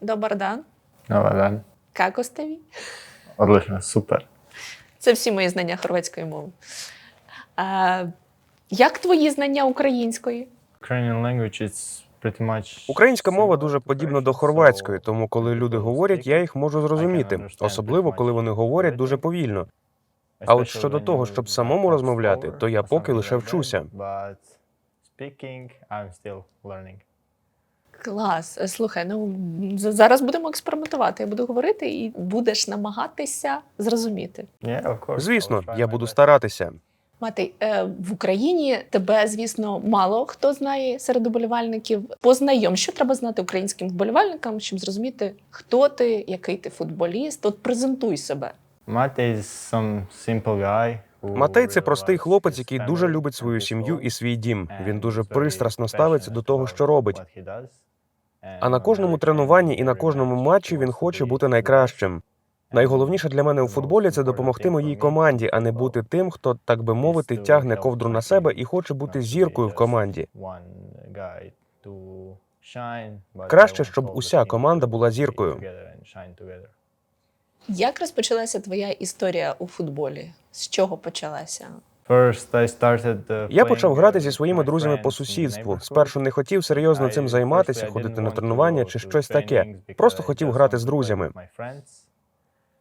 Добар дан. Dobar dan. Како сте ви? Odlično, super. Це всі мої знання хорватської мови. А, як твої знання української? Ukrainian language is pretty much Українська мова дуже подібна до хорватської, тому коли люди говорять, я їх можу зрозуміти, особливо коли вони говорять дуже повільно. А от щодо того, щоб самому розмовляти, то я поки лише вчуся. But speaking, I'm still learning. Клас. Е, Слухай, ну зараз будемо експериментувати. Я буду говорити і будеш намагатися зрозуміти. Yeah. Звісно, я буду старатися. Матей, е, в Україні тебе, звісно, мало хто знає серед уболівальників. Познайом, що треба знати українським вболівальникам, щоб зрозуміти, хто ти, який ти футболіст. От презентуй себе. Guy Матей це простий хлопець, який дуже любить свою сім'ю і свій дім. Він дуже пристрасно ставиться до того, що робить. А на кожному тренуванні і на кожному матчі він хоче бути найкращим. Найголовніше для мене у футболі це допомогти моїй команді, а не бути тим, хто, так би мовити, тягне ковдру на себе і хоче бути зіркою в команді. Краще, щоб уся команда була зіркою. Як розпочалася твоя історія у футболі? З чого почалася? Uh, Я почав грати uh, зі своїми друзями по сусідству. Спершу не хотів серйозно цим займатися, ходити на тренування чи щось таке. Просто хотів грати з друзями.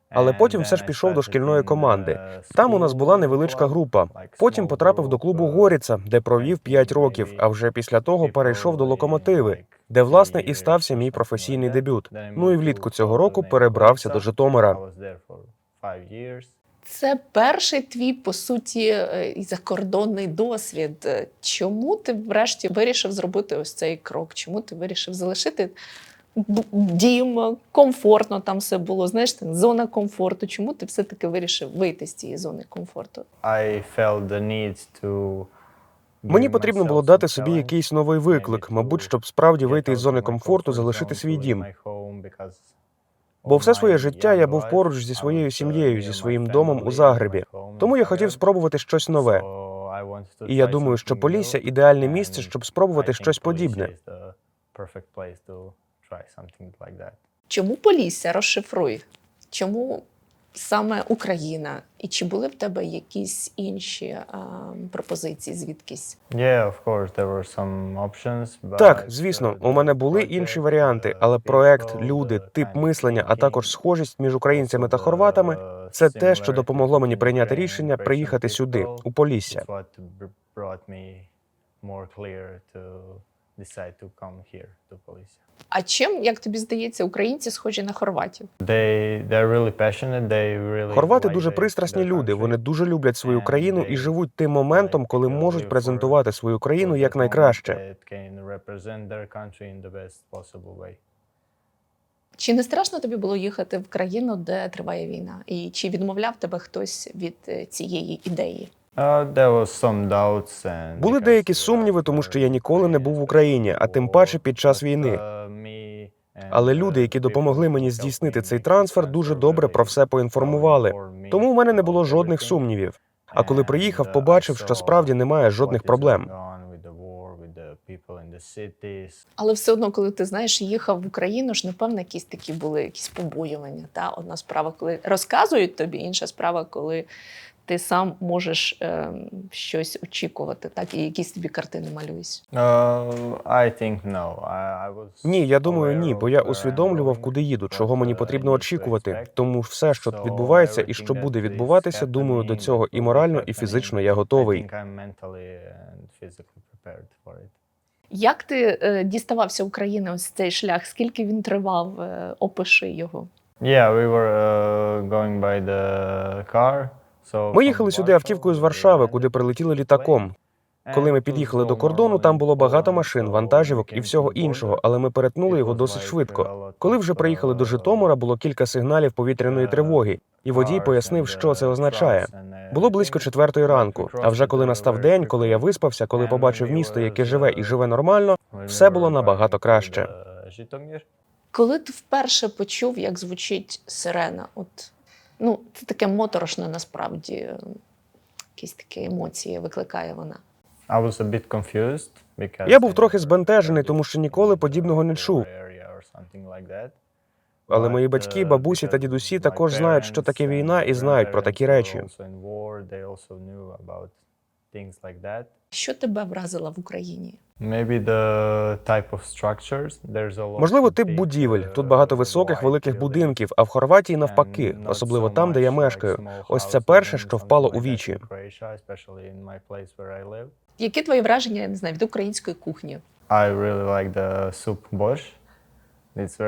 Але потім все ж пішов до шкільної команди. uh, Там у нас була невеличка група. Потім потрапив до клубу Горіца, де провів 5 років, а вже після того перейшов до локомотиви, де власне і стався мій професійний дебют. Ну і влітку цього року перебрався до Житомира. Це перший твій, по суті, е, закордонний досвід. Чому ти врешті вирішив зробити ось цей крок? Чому ти вирішив залишити дім, комфортно там все було? Знаєш, там, зона комфорту. Чому ти все-таки вирішив вийти з цієї зони комфорту? I felt the need to Мені потрібно було дати собі якийсь новий виклик, мабуть, щоб справді вийти із зони комфорту, залишити свій дім. Бо все своє життя я був поруч зі своєю сім'єю, зі своїм домом у Загребі. Тому я хотів спробувати щось нове. І я думаю, що Полісся ідеальне місце, щоб спробувати щось подібне. Чому Полісся? Розшифруй. Чому саме Україна? І чи були в тебе якісь інші а, пропозиції звідкись? Yeah, of course, there were some options, but, Так, звісно, у мене були інші варіанти, але проект, люди, тип мислення, а також схожість між українцями та хорватами це те, що допомогло мені прийняти рішення приїхати сюди, у Полісся. Decide to come here to Polісся. А чим, як тобі здається, українці схожі на хорватів? They they're really passionate. They really Хорвати дуже пристрасні люди. Вони дуже люблять свою країну і живуть тим моментом, коли можуть презентувати свою країну як найкраще. Чи не страшно тобі було їхати в країну, де триває війна? І чи відмовляв тебе хтось від е, цієї ідеї? There was some doubts and Були деякі сумніви, тому що я ніколи не був в Україні, а тим паче під час війни. uh, Але люди, які допомогли мені здійснити цей трансфер, дуже добре про все поінформували. Тому у мене не було жодних сумнівів. А коли приїхав, uh, побачив, що справді немає жодних проблем. Але все одно, коли ти знаєш, їхав в Україну, ж напевно, якісь такі були якісь побоювання. Та одна справа, коли розказують тобі, інша справа, коли ти сам можеш е, щось очікувати, так і якісь тобі картини малюєш. Uh, I think no. I, I was Ні, я думаю, ні, бо я усвідомлював, куди їду, чого мені потрібно очікувати. Тому все, що відбувається і що буде відбуватися, думаю, до цього і морально, і фізично я готовий. Як ти е, діставався України ось цей шлях? Скільки він тривав? Е, опиши його. Yeah, we were uh, going by the car. Ми їхали сюди автівкою з Варшави, куди прилетіли літаком. Коли ми під'їхали до кордону, там було багато машин, вантажівок і всього іншого, але ми перетнули його досить швидко. Коли вже приїхали до Житомира, було кілька сигналів повітряної тривоги, і водій пояснив, що це означає. Було близько четвертої ранку. А вже коли настав день, коли я виспався, коли побачив місто, яке живе і живе нормально, все було набагато краще. Коли ти вперше почув, як звучить сирена, от ну це таке моторошне насправді. Якісь такі емоції викликає вона. I was a bit confused because Я був трохи збентежений, тому що ніколи подібного не чув. Але мої батьки, uh, бабусі та дідусі також знають, що таке війна, і знають про такі речі. Things like that. Що тебе вразило в Україні? Maybe the type of structures. There's a lot Можливо, тип будівель. uh, Тут багато високих великих будинків, а в Хорватії навпаки, особливо там, де я мешкаю. Ось це перше, що впало у вічі. Які твої враження, я не знаю, від української кухні? I really like the soup борщ.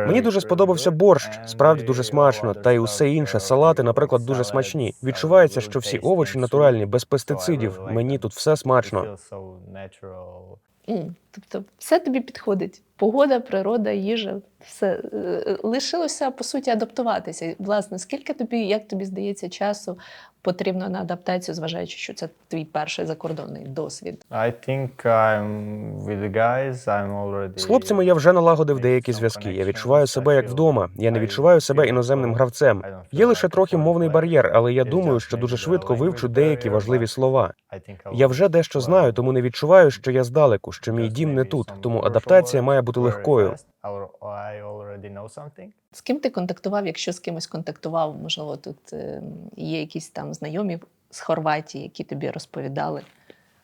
Мені дуже сподобався борщ, справді дуже смачно, та й усе інше. Салати, наприклад, дуже смачні. Відчувається, що всі овочі натуральні, без пестицидів. Мені тут все смачно. М, Тобто все тобі підходить. Погода, природа, їжа, все. Е, Лишилося, по суті, адаптуватися. Власне, скільки тобі, як тобі здається, часу потрібно на адаптацію, зважаючи, що це твій перший закордонний досвід? I think I'm with the guys. I'm already З хлопцями я вже налагодив деякі зв'язки. Я відчуваю себе як вдома. Я не відчуваю себе іноземним гравцем. Є лише трохи мовний бар'єр, але я думаю, що дуже швидко вивчу деякі важливі слова. Я вже дещо знаю, тому не відчуваю, що я здалеку, що мій just дім не тут, тому адаптація має бути легкою. З ким ти контактував, якщо з кимось контактував, можливо, тут е, є якісь там знайомі з Хорватії, які тобі розповідали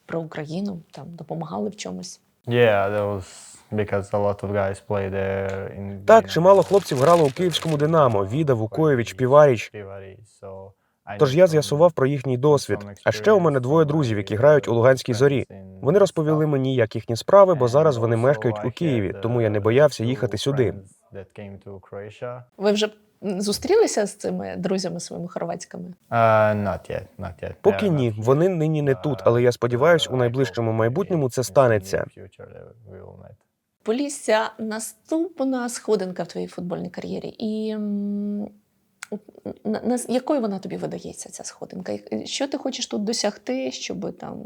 про Україну, там допомагали в чомусь. Yeah, that was because a lot of guys play there in Так, чимало хлопців грало у київському Динамо, Віда, Вукоєвич, Піваріч. So Тож я з'ясував про їхній досвід. А ще у мене двоє друзів, які грають у Луганській зорі. Вони розповіли мені, як їхні справи, бо зараз вони мешкають у Києві, тому я не боявся їхати сюди. Ви вже зустрілися з цими друзями своїми хорватськими? Not yet, not yet. Поки ні, вони нині не тут, але я сподіваюся, у найближчому майбутньому це станеться. Полісся наступна сходинка в твоїй футбольній кар'єрі. І якою вона тобі видається, ця сходинка? Що ти хочеш тут досягти, щоб там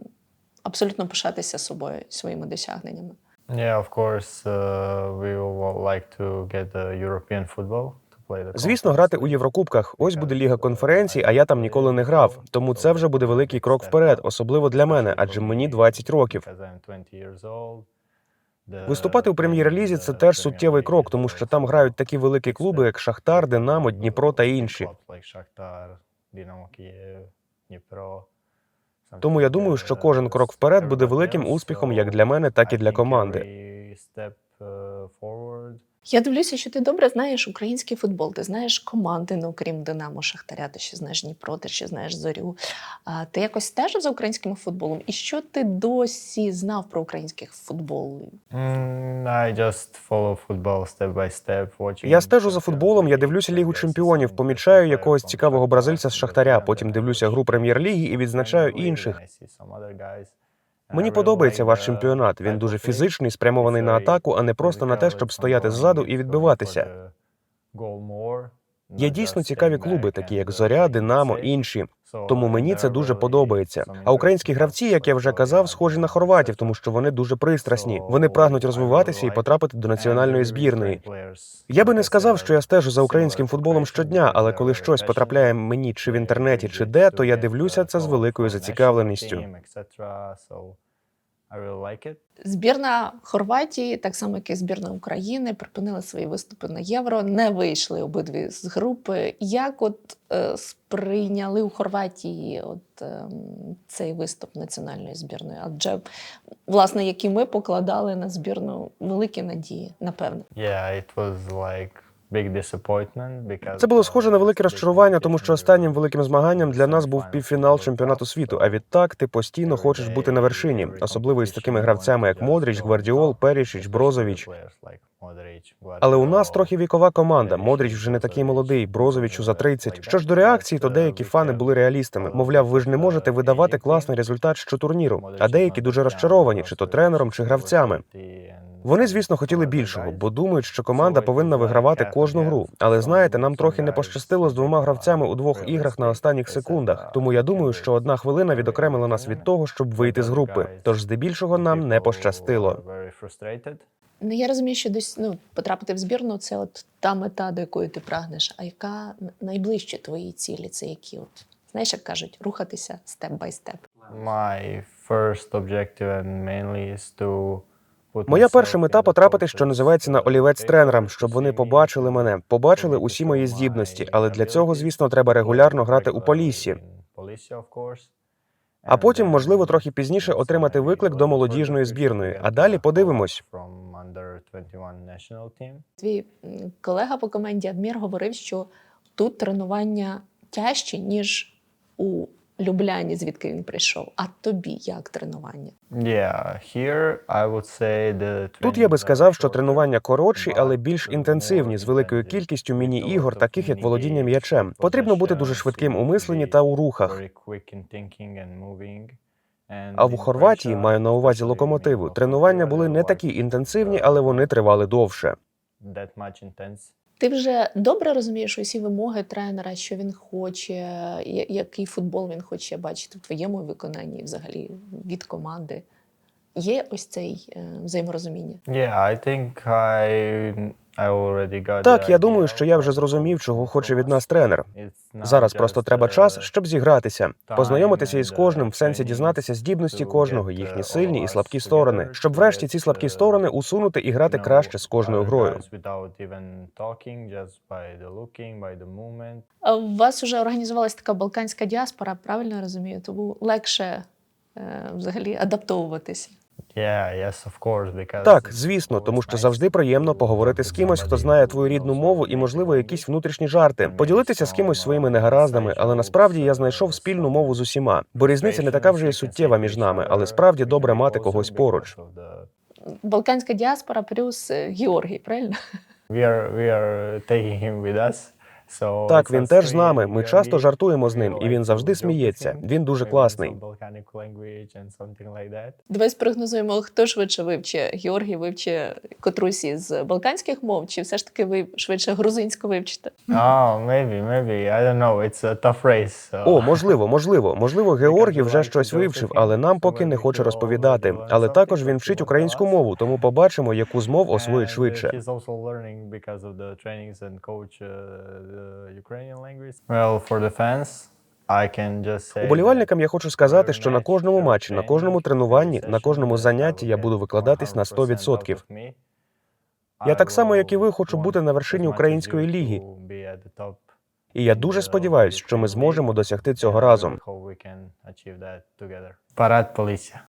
абсолютно пишатися собою, своїми досягненнями? Yeah, of course, uh, we will like to get the European football to play the Звісно, грати у Єврокубках. Ось буде ліга конференцій, а я там ніколи не грав. Тому це вже буде великий крок вперед, особливо для мене, адже мені 20 років. Виступати у прем'єр-лізі це теж суттєвий крок, тому що там грають такі великі клуби, як Шахтар, Динамо, Дніпро та інші. Тому я думаю, що кожен крок вперед буде великим успіхом як для мене, так і для команди. Я дивлюся, що ти добре знаєш український футбол. Ти знаєш команди, ну крім Динамо, Шахтаря, ти ще знаєш Дніпро, ти ще знаєш Зорю. А, ти якось стежив за українським футболом? І що ти досі знав про український футбол? Mm, I just follow football step by step, watching Я стежу за футболом, я дивлюся Лігу чемпіонів, помічаю якогось цікавого бразильця з Шахтаря, потім дивлюся гру прем'єр-ліги і відзначаю інших. Мені подобається ваш чемпіонат. Він дуже фізичний, спрямований на атаку, а не просто на те, щоб стояти ззаду і відбиватися. Є дійсно цікаві клуби, такі як Зоря, Динамо, інші. Тому мені це дуже подобається. А українські гравці, як я вже казав, схожі на хорватів, тому що вони дуже пристрасні. Вони прагнуть розвиватися і потрапити до національної збірної. Я би не сказав, що я стежу за українським футболом щодня, але коли щось потрапляє мені чи в інтернеті, чи де, то я дивлюся це з великою зацікавленістю. Збірна Хорватії, так само як і збірна України, припинила свої виступи на євро, не вийшли обидві з групи. Як от е, сприйняли у Хорватії от, е, цей виступ національної збірної? Адже власне, які ми покладали на збірну великі надії, напевно. Це було схоже на велике розчарування, тому що останнім великим змаганням для нас був півфінал чемпіонату світу. А відтак ти постійно хочеш бути на вершині, особливо із такими гравцями, як Модріч, Гвардіол, Перішіч, Брозович. Але у нас трохи вікова команда. Модріч вже не такий молодий, Брозовичу за 30. Що ж до реакції, то деякі фани були реалістами. Мовляв, ви ж не можете видавати класний результат щотурніру. А деякі дуже розчаровані, чи то тренером, чи гравцями. Вони, звісно, хотіли більшого, бо думають, що команда повинна вигравати кожну гру. Але знаєте, нам трохи не пощастило з двома гравцями у двох іграх на останніх секундах. Тому я думаю, що одна хвилина відокремила нас від того, щоб вийти з групи. Тож здебільшого нам не пощастило. Ну я розумію, що десь ну, потрапити в збірну це от та мета, до якої ти прагнеш. А яка найближчі твої цілі? Це які? От знаєш, як кажуть, рухатися степ бай степ. My first objective and mainly is to Моя перша мета потрапити, що називається на олівець тренерам, щоб вони побачили мене, побачили усі мої здібності. Але для цього, звісно, треба регулярно грати у поліссі. А потім, можливо, трохи пізніше отримати виклик до молодіжної збірної. А далі подивимось. Твій колега по команді Адмір говорив, що тут тренування тяжчі, ніж у Любляні, звідки він прийшов. А тобі як тренування? Тут я би сказав, що тренування коротші, але більш інтенсивні, з великою кількістю міні-ігор, таких як володіння м'ячем. Потрібно бути дуже швидким у мисленні та у рухах. А в Хорватії маю на увазі локомотиву. Тренування були не такі інтенсивні, але вони тривали довше. Ти вже добре розумієш усі вимоги тренера, що він хоче, який футбол він хоче бачити в твоєму виконанні, взагалі від команди. Є ось цей е, взаєморозуміння. Так, я думаю, що я вже зрозумів, чого хоче від нас тренер. Зараз просто треба час, щоб зігратися, познайомитися із кожним, в сенсі дізнатися здібності кожного, їхні сильні і слабкі сторони, щоб врешті ці слабкі сторони усунути і грати краще з кожною грою. А у вас вже організувалася така балканська діаспора, правильно я розумію? Тому легше е, взагалі адаптовуватися. Так, звісно, тому що завжди приємно поговорити з кимось, хто знає твою рідну мову і, можливо, якісь внутрішні жарти, поділитися з кимось своїми негараздами, але насправді я знайшов спільну мову з усіма, бо різниця не така вже й суттєва між нами, але справді добре мати когось поруч. Балканська діаспора плюс е, Георгій, правильно? Так, він теж з нами. Ми часто жартуємо з ним, і він завжди сміється. Він дуже класний. Давай спрогнозуємо, хто швидше вивчить. Георгій вивчить котрусь із балканських мов, чи все ж таки ви швидше грузинську вивчите? О, можливо, можливо, можливо, Георгій вже щось вивчив, але нам поки не хоче розповідати. Але також він вчить українську мову, тому побачимо, яку з мов освоїть швидше. Уболівальникам я хочу сказати, що на кожному матчі, на кожному тренуванні, на кожному занятті я буду викладатись на 100%. Я так само, як і ви, хочу бути на вершині української ліги. І я дуже сподіваюся, що ми зможемо досягти цього разом. Парад поліція.